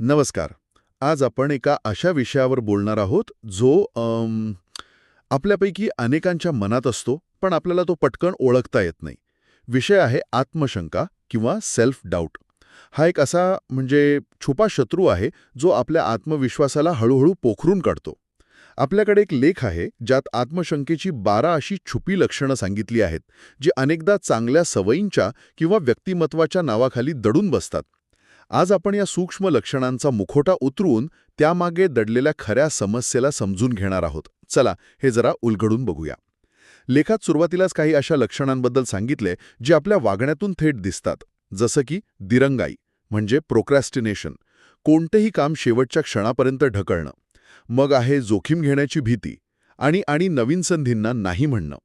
नमस्कार. आज आपण एका अशा विषयावर बोलणार आहोत जो अम, आपल्यापैकी अनेकांच्या मनात असतो पण आपल्याला तो पटकन ओळखता येत नाही. विषय आहे आत्मशंका किंवा सेल्फ डाऊट हा एक असा म्हणजे छुपा शत्रू आहे जो आपल्या आत्मविश्वासाला हळूहळू पोखरून काढतो. आपल्याकडे एक लेख आहे ज्यात आत्मशंकेची बारा अशी छुपी लक्षणं सांगितली आहेत जी अनेकदा चांगल्या सवयींच्या किंवा व्यक्तिमत्वाच्या नावाखाली दडून बसतात. आज आपण या सूक्ष्म लक्षणांचा मुखोटा उतरून त्यामागे दडलेल्या खऱ्या समस्येला समजून घेणार आहोत. चला हे जरा उलगडून बघूया. लेखात सुरुवातीलाच काही अशा लक्षणांबद्दल सांगितले जे आपल्या वागण्यातून थेट दिसतात. जसं की दिरंगाई म्हणजे प्रोक्रॅस्टिनेशन कोणतेही काम शेवटच्या क्षणापर्यंत ढकलणं मग आहे जोखीम घेण्याची भीती आणि आणि नवीन संधींना नाही म्हणणं.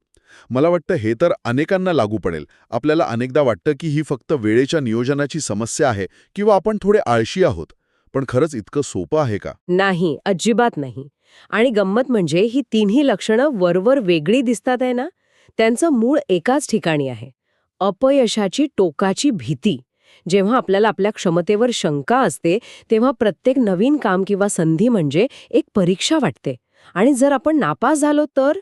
मला वाटतं हे तर अनेकांना लागू पडेल. आपल्याला अनेकदा वाटतं की ही फक्त वेळेच्या नियोजनाची समस्या आहे किंवा आपण थोडे आळशी आहोत. पण खरंच इतकं सोपं आहे का? नाही अजिबात नाही. आणि गंमत म्हणजे ही तिन्ही लक्षणं वरवर वेगळी दिसतात आहे ना? त्यांचं मूळ एकाच ठिकाणी आहे. अपयशाची टोकाची भीती. जेव्हा आपल्याला आपल्या क्षमतेवर शंका असते तेव्हा प्रत्येक नवीन काम किंवा संधी म्हणजे एक परीक्षा वाटते. आणि जर आपण नापास झालो तर?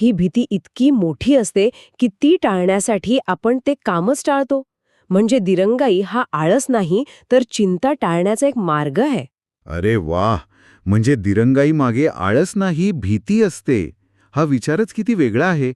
ही भीती इतकी मोठी असते की ती टाळण्यासाठी आपण ते कामच टाळतो. म्हणजे दिरंगाई हा आळस नाही तर चिंता टाळण्याचा एक मार्ग आहे. अरे वा म्हणजे दिरंगाई मागे आळस नाही भीती असते. हा विचारच किती वेगळा आहे.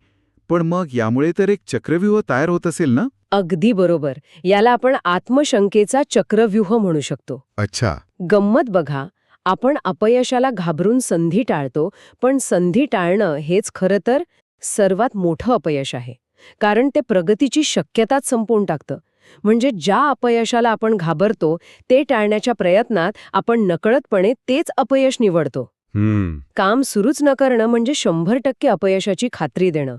पण मग यामुळे तर एक चक्रव्यूह तयार होत असेल ना? अगदी बरोबर. याला आपण आत्मशंकेचा चक्रव्यूह म्हणू शकतो. अच्छा. गंमत बघा. आपण अपयशाला घाबरून संधी टाळतो पण संधी टाळणं हेच खरं तर सर्वात मोठं अपयश आहे. कारण ते प्रगतीची शक्यताच संपवून टाकतं. म्हणजे ज्या अपयशाला आपण घाबरतो ते टाळण्याच्या प्रयत्नात आपण नकळतपणे तेच अपयश निवडतो. काम सुरूच न करणं म्हणजे शंभर टक्के अपयशाची खात्री देणं.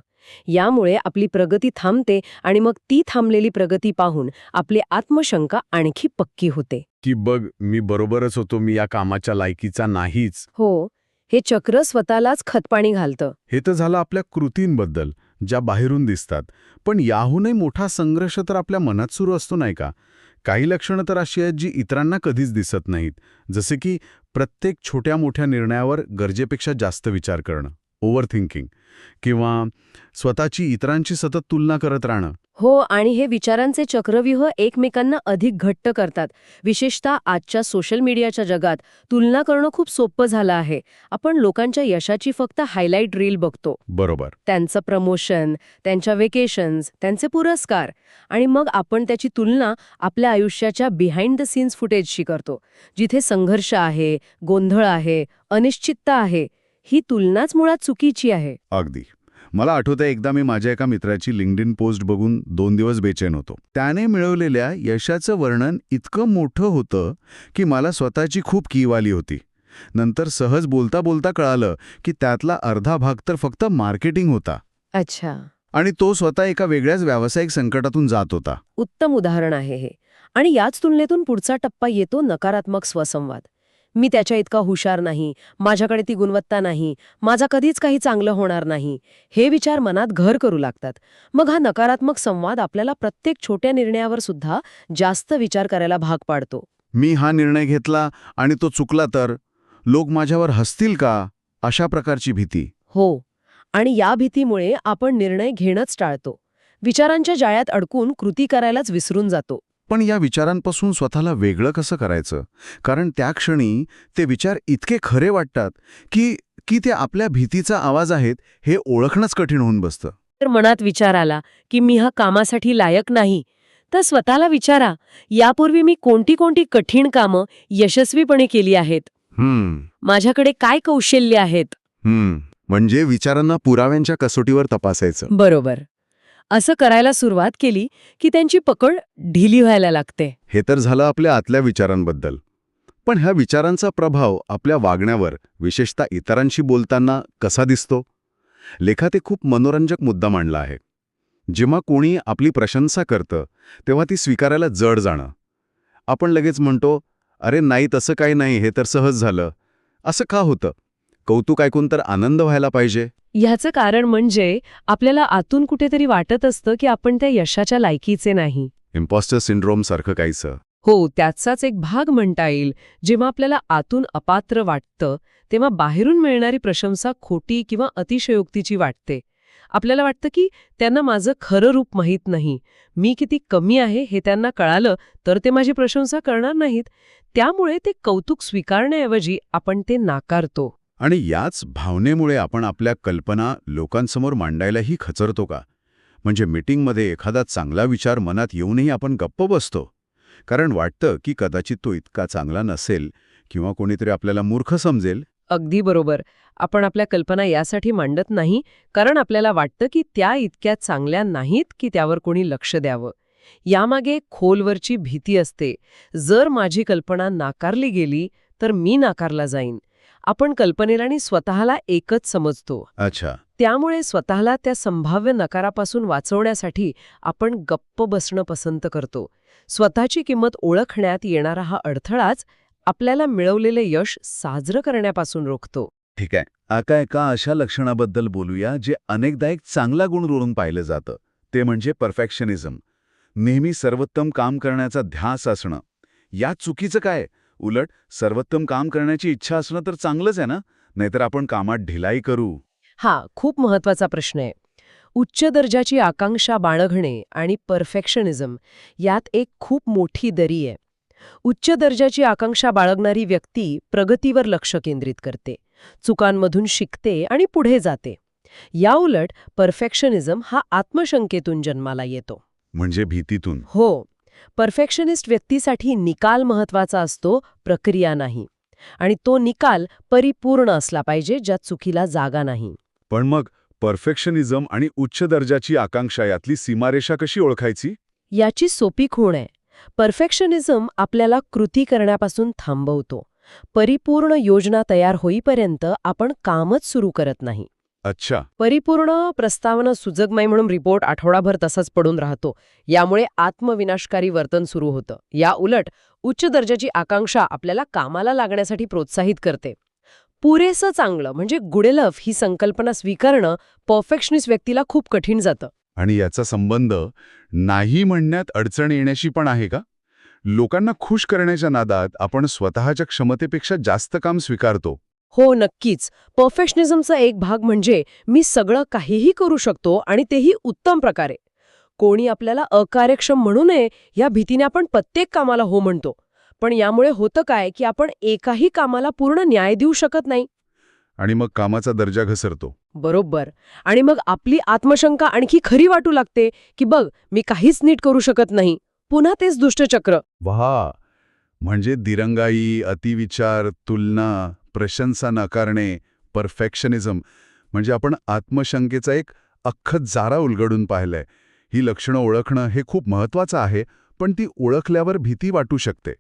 यामुळे आपली प्रगती थांबते आणि मग ती थांबलेली प्रगती पाहून आपली आत्मशंका आणखी पक्की होते. की बघ मी बरोबरच होतो मी या कामाच्या लायकीचा नाहीच. हो हे चक्र स्वतःलाच खतपाणी घालतं. हे तर झालं आपल्या कृतींबद्दल ज्या बाहेरून दिसतात. पण याहूनही मोठा संघर्ष तर आपल्या मनात सुरू असतो नाही का? काही लक्षणं तर अशी आहेत जी इतरांना कधीच दिसत नाहीत. जसे की प्रत्येक छोट्या मोठ्या निर्णयावर गरजेपेक्षा जास्त विचार करणं. ओव्हर थिंकिंग किंवा स्वतःची इतरांची सतत तुलना करत राहणं. हो आणि हे विचारांचे चक्रव्यूह एकमेकांना अधिक घट्ट करतात. विशेषतः आजच्या सोशल मीडियाच्या जगात तुलना करणं खूप सोपं झालं आहे. आपण लोकांच्या यशाची फक्त हायलाईट रील बघतो. बरोबर. त्यांचं प्रमोशन त्यांच्या वेकेशन्स त्यांचे पुरस्कार आणि मग आपण त्याची तुलना आपल्या आयुष्याच्या बिहाइंड द सीन्स फुटेजशी करतो. जिथे संघर्ष आहे गोंधळ आहे अनिश्चितता आहे ही तुलनाच मुळात चुकीची आहे. अगदी. मला आठवतं एकदा मी माझ्या एका मित्राची लिंक्डइन पोस्ट बघून दोन दिवस बेचैन होतो. त्याने मिळवलेल्या यशाचं वर्णन इतकं मोठं होतं की मला स्वतःची खूप कीव आली होती. नंतर सहज बोलता बोलता कळालं की त्यातला अर्धा भाग तर फक्त मार्केटिंग होता. अच्छा. आणि तो स्वतः एका वेगळ्याच व्यावसायिक संकटातून जात होता. उत्तम उदाहरण आहे हे. आणि याच तुलनेतून पुढचा टप्पा येतो नकारात्मक स्वसंवाद. मी त्याच्या इतका हुशार नाही माझ्याकडे ती गुणवत्ता नाही माझा कधीच काही चांगलं होणार नाही. हे विचार मनात घर करू लागतात. मग हा नकारात्मक संवाद आपल्याला प्रत्येक छोट्या निर्णयावर सुद्धा जास्त विचार करायला भाग पाडतो. मी हा निर्णय घेतला आणि तो चुकला तर? लोक माझ्यावर हसतील का? अशा प्रकारची भीती. हो. आणि या भीतीमुळे आपण निर्णय घेणंच टाळतो. विचारांच्या जाळ्यात अडकून कृती करायलाच विसरून जातो. पण या विचारांपासून स्वतःला वेगळं कसं करायचं? कारण त्या क्षणी ते विचार इतके खरे वाटतात की की ते आपल्या भीतीचा आवाज आहेत हे ओळखणंच कठीण होऊन बसतं. तर मनात विचार आला की मी हा कामासाठी लायक नाही. तर स्वतःला विचारा यापूर्वी मी कोणती कोणती कठीण कामं यशस्वीपणे केली आहेत? माझ्याकडे काय कौशल्य आहेत? म्हणजे विचारांना पुराव्यांच्या कसोटीवर तपासायचं. बरोबर. असं करायला सुरुवात केली की त्यांची पकड ढिली व्हायला लागते. हे तर झालं आपल्या आतल्या विचारांबद्दल. पण ह्या विचारांचा प्रभाव आपल्या वागण्यावर विशेषतः इतरांशी बोलताना कसा दिसतो? लेखात खूप मनोरंजक मुद्दा मांडला आहे. जेव्हा कोणी आपली प्रशंसा करतं तेव्हा ती स्वीकारायला जड जाणं. आपण लगेच म्हणतो अरे नाही तसं काही नाही हे तर सहज झालं. असं का होतं? कौतुक ऐकून तर आनंद व्हायला पाहिजे. ह्याचं कारण म्हणजे आपल्याला आतून कुठेतरी वाटत असतं की आपण त्या यशाच्या लायकीचे नाही. इम्पॉस्टर सिंड्रोम सारखं काहीचं हो त्याचाच एक भाग म्हणता येईल. जेव्हा आपल्याला आतून अपात्र वाटतं तेव्हा बाहेरून मिळणारी प्रशंसा खोटी किंवा अतिशयोक्तीची वाटते. आपल्याला वाटतं की त्यांना माझं खरं रूप माहीत नाही. मी किती कमी आहे हे त्यांना कळालं तर ते माझी प्रशंसा करणार नाहीत. त्यामुळे ते कौतुक स्वीकारण्याऐवजी आपण ते नाकारतो. आणि याच भावनेमुळे आपण आपल्या कल्पना लोकांसमोर मांडायलाही खचरतो का? म्हणजे मीटिंगमध्ये एखादा चांगला विचार मनात येऊनही आपण गप्प बसतो? कारण वाटतं की कदाचित तो इतका चांगला नसेल किंवा कोणीतरी आपल्याला मूर्ख समजेल. अगदी बरोबर. आपण आपल्या कल्पना यासाठी मांडत नाही कारण आपल्याला वाटतं की त्या इतक्या चांगल्या नाहीत की त्यावर कोणी लक्ष द्यावं. यामागे खोलवरची भीती असते. जर माझी कल्पना नाकारली गेली तर मी नाकारला जाईन. आपण कल्पनेला आणि स्वतःला एकच समजतो. अच्छा. त्यामुळे स्वतःला त्या संभाव्य नकारापासून वाचवण्यासाठी आपण गप्प बसणं पसंत करतो. स्वतःची किंमत ओळखण्यात येणारा हा अडथळाच आपल्याला मिळवलेले यश साजरं करण्यापासून रोखतो. ठीक आहे. आता एका अशा लक्षणाबद्दल बोलूया जे अनेकदा एक चांगला गुण रोळून पाहिलं जातं. ते म्हणजे परफेक्शनिझम. नेहमी सर्वोत्तम काम करण्याचा ध्यास असणं. यात चुकीचं काय? उलट सर्वोत्तम काम करण्याची इच्छा असणं तर चांगलंच आहे ना? नाहीतर आपण कामात ढिलाई करू. हा खूप महत्त्वाचा प्रश्न आहे. उच्च दर्जाची आकांक्षा बाळगणे आणि परफेक्शनिझम यात एक खूप मोठी दरी आहे. उच्च दर्जाची आकांक्षा बाळगणारी व्यक्ती प्रगतीवर लक्ष केंद्रित करते चुकांमधून शिकते आणि पुढे जाते. याउलट परफेक्शनिझम हा आत्मशंकेतून जन्माला येतो. म्हणजे भीतीतून. हो परफेक्शनिस्ट व्यक्तीसाठी निकाल महत्त्वाचा असतो प्रक्रिया नाही. आणि तो निकाल परिपूर्ण असला पाहिजे ज्यात चुकीला जागा नाही. पण मग परफेक्शनिझम आणि उच्च दर्जाची आकांक्षा यातली सीमारेषा कशी ओळखायची? याची सोपी खूण आहे. परफेक्शनिझम आपल्याला कृती करण्यापासून थांबवतो. परिपूर्ण योजना तयार होईपर्यंत आपण कामच सुरू करत नाही. अच्छा. परिपूर्ण प्रस्तावना सुजगमय म्हणून रिपोर्ट आठवडाभर तसाच पडून राहतो. यामुळे आत्मविनाशकारी वर्तन सुरू होतं. या उलट उच्च दर्जाची आकांक्षा आपल्याला कामाला लागण्यासाठी प्रोत्साहित करते. पुरेसं चांगलं म्हणजे गुडेलफ ही संकल्पना स्वीकारणं परफेक्शनिस्ट व्यक्तीला खूप कठीण जातं. आणि याचा संबंध नाही म्हणण्यात अडचण येण्याशी पण आहे का? लोकांना खुश करण्याच्या नादात आपण स्वतःच्या क्षमतेपेक्षा जास्त काम स्वीकारतो. हो नक्कीच. परफेक्शनिझमचा एक भाग म्हणजे मी सगळं काहीही करू शकतो आणि तेही उत्तम प्रकारे. कोणी आपल्याला अकार्यक्षम म्हणू नये या भीतीने आपण प्रत्येक कामाला हो म्हणतो. पण यामुळे होतं काय की आपण एकाही कामाला पूर्ण न्याय देऊ शकत नाही. आणि मग कामाचा दर्जा घसरतो. बरोबर. आणि मग आपली आत्मशंका आणखी खरी वाटू लागते की बघ मी काहीच नीट करू शकत नाही. पुन्हा तेच दुष्टचक्र. वा म्हणजे दिरंगाई अतिविचार तुलना. प्रशंसा नाकारणे परफेक्शनिझम म्हणजे आपण आत्मशंकेचा एक अख्खं जारा उलगडून पाहिलंय. ही लक्षणं ओळखणं हे खूप महत्वाचं आहे पण ती ओळखल्यावर भीती वाटू शकते.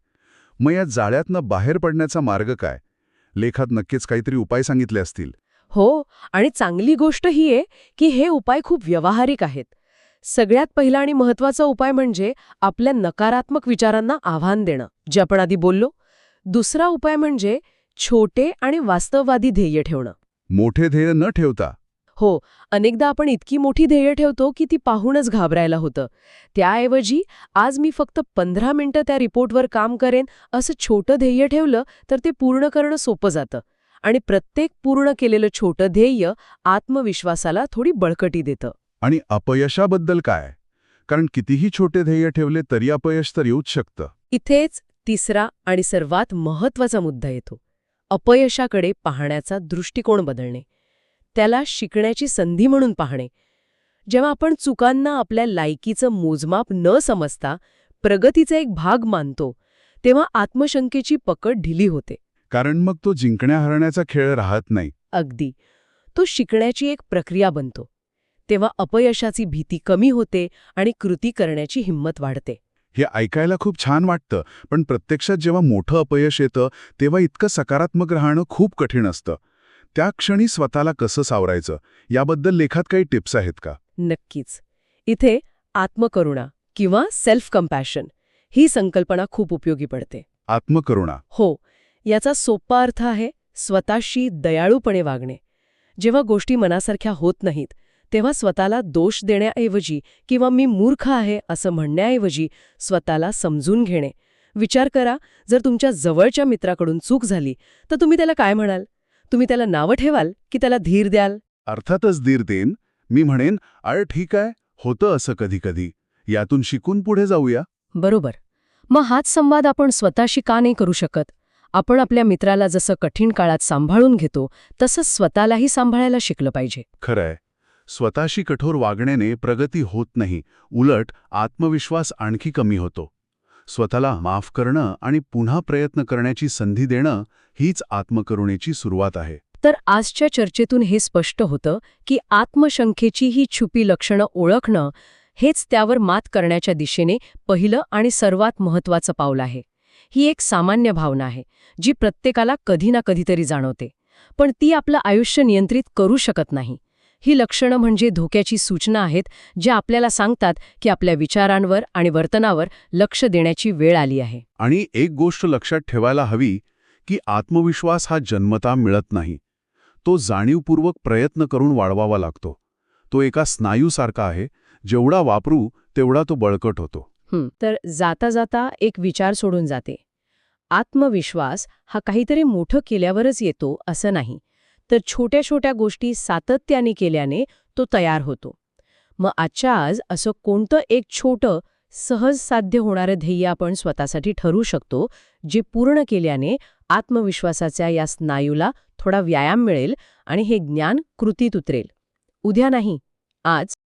मग या जाळ्यातनं बाहेर पडण्याचा मार्ग काय? लेखात नक्कीच काहीतरी उपाय सांगितले असतील. हो आणि चांगली गोष्ट ही आहे की हे उपाय खूप व्यावहारिक आहेत. सगळ्यात पहिला आणि महत्त्वाचा उपाय म्हणजे आपल्या नकारात्मक विचारांना आव्हान देणं जे आपण आधी बोललो. दुसरा उपाय म्हणजे छोटे आणि वास्तववादी ध्येय ठेवणं. मोठे ध्येय न ठेवता. हो अनेकदा आपण इतकी मोठी ध्येय ठेवतो की ती पाहूनच घाबरायला होतं. त्याऐवजी आज मी फक्त पंधरा मिनिटं त्या रिपोर्टवर काम करेन असं छोटं ध्येय ठेवलं तर ते पूर्ण करणं सोपं जातं. आणि प्रत्येक पूर्ण केलेलं छोटं ध्येय आत्मविश्वासाला थोडी बळकटी देतं. आणि अपयशाबद्दल काय? कारण कितीही छोटे ध्येय ठेवले तरी अपयश तर येऊच शकतं. इथेच तिसरा आणि सर्वात महत्त्वाचा मुद्दा येतो. अपयशाकडे पाहण्याचा दृष्टिकोन बदलणे त्याला शिकण्याची संधी म्हणून पाहणे. जेव्हा आपण चुकांना आपल्या लायकीचं मोजमाप न समजता प्रगतीचा एक भाग मानतो तेव्हा आत्मशंकेची पकड ढिली होते. कारण मग तो जिंकण्या हरण्याचा खेळ राहत नाही. अगदी. तो शिकण्याची एक प्रक्रिया बनतो. तेव्हा अपयशाची भीती कमी होते आणि कृती करण्याची हिंमत वाढते. हे ऐकायला खूप छान वाटतं पण प्रत्यक्षात जेव्हा मोठं अपयश येतं तेव्हा इतकं सकारात्मक राहणं खूप कठीण असतं. त्या क्षणी स्वतःला कसं सावरायचं? याबद्दल लेखात काही टिप्स आहेत का? नक्कीच. इथे आत्मकरुणा किंवा सेल्फ कम्पॅशन ही संकल्पना खूप उपयोगी पडते. आत्मकरुणा. हो याचा सोपा अर्थ आहे स्वतःशी दयाळूपणे वागणे. जेव्हा गोष्टी मनासारख्या होत नाहीत तेव्हा स्वतःला दोष देण्याऐवजी किंवा मी मूर्ख आहे असं म्हणण्याऐवजी स्वतःला समजून घेणे. विचार करा जर तुमच्या जवळच्या मित्राकडून चूक झाली तर तुम्ही त्याला काय म्हणाल? तुम्ही त्याला नावं ठेवाल की त्याला धीर द्याल? अर्थातच धीर देईन. मी म्हणेन अरे ठीक आहे होतं असं कधी कधी यातून शिकून पुढे जाऊया. बरोबर. मग हाच संवाद आपण स्वतःशी का नाही करू शकत? आपण आपल्या मित्राला जसं कठीण काळात सांभाळून घेतो तसंच स्वतःलाही सांभाळायला शिकलं पाहिजे. खरंय. स्वतःशी कठोर वागण्याने प्रगती होत नाही उलट आत्मविश्वास आणखी कमी होतो. स्वतःला माफ करणं आणि पुन्हा प्रयत्न करण्याची संधी देणं हीच आत्मकरुणेची सुरुवात आहे. तर आजच्या चर्चेतून हे स्पष्ट होतं की आत्मशंखेची ही छुपी लक्षणं ओळखणं हेच त्यावर मात करण्याच्या दिशेने पहिलं आणि सर्वात महत्वाचं पाऊल आहे. ही एक सामान्य भावना आहे जी प्रत्येकाला कधी ना कधीतरी जाणवते. पण ती आपलं आयुष्य नियंत्रित करू शकत नाही. ही लक्षणं म्हणजे धोक्याची सूचना आहेत ज्या आपल्याला सांगतात की आपल्या विचारांवर आणि वर्तनावर लक्ष देण्याची वेळ आली आहे. आणि एक गोष्ट लक्षात ठेवायला हवी की आत्मविश्वास हा जन्मता मिळत नाही. तो जाणीवपूर्वक प्रयत्न करून वाढवावा लागतो. तो एका स्नायूसारखा आहे जेवढा वापरू तेवढा तो बळकट होतो. हं, तर जाता जाता एक विचार सोडून जाते. आत्मविश्वास हा काहीतरी मोठं केल्यावरच येतो असं नाही. तर छोट्या छोट्या गोष्टी सातत्याने केल्याने तो तयार होतो. मग आजच्या आज असं कोणतं एक छोटं सहज साध्य होणारं ध्येय आपण स्वतःसाठी ठरू शकतो जे पूर्ण केल्याने आत्मविश्वासाच्या या स्नायूला थोडा व्यायाम मिळेल आणि हे ज्ञान कृतीत उतरेल. उद्या नाही आज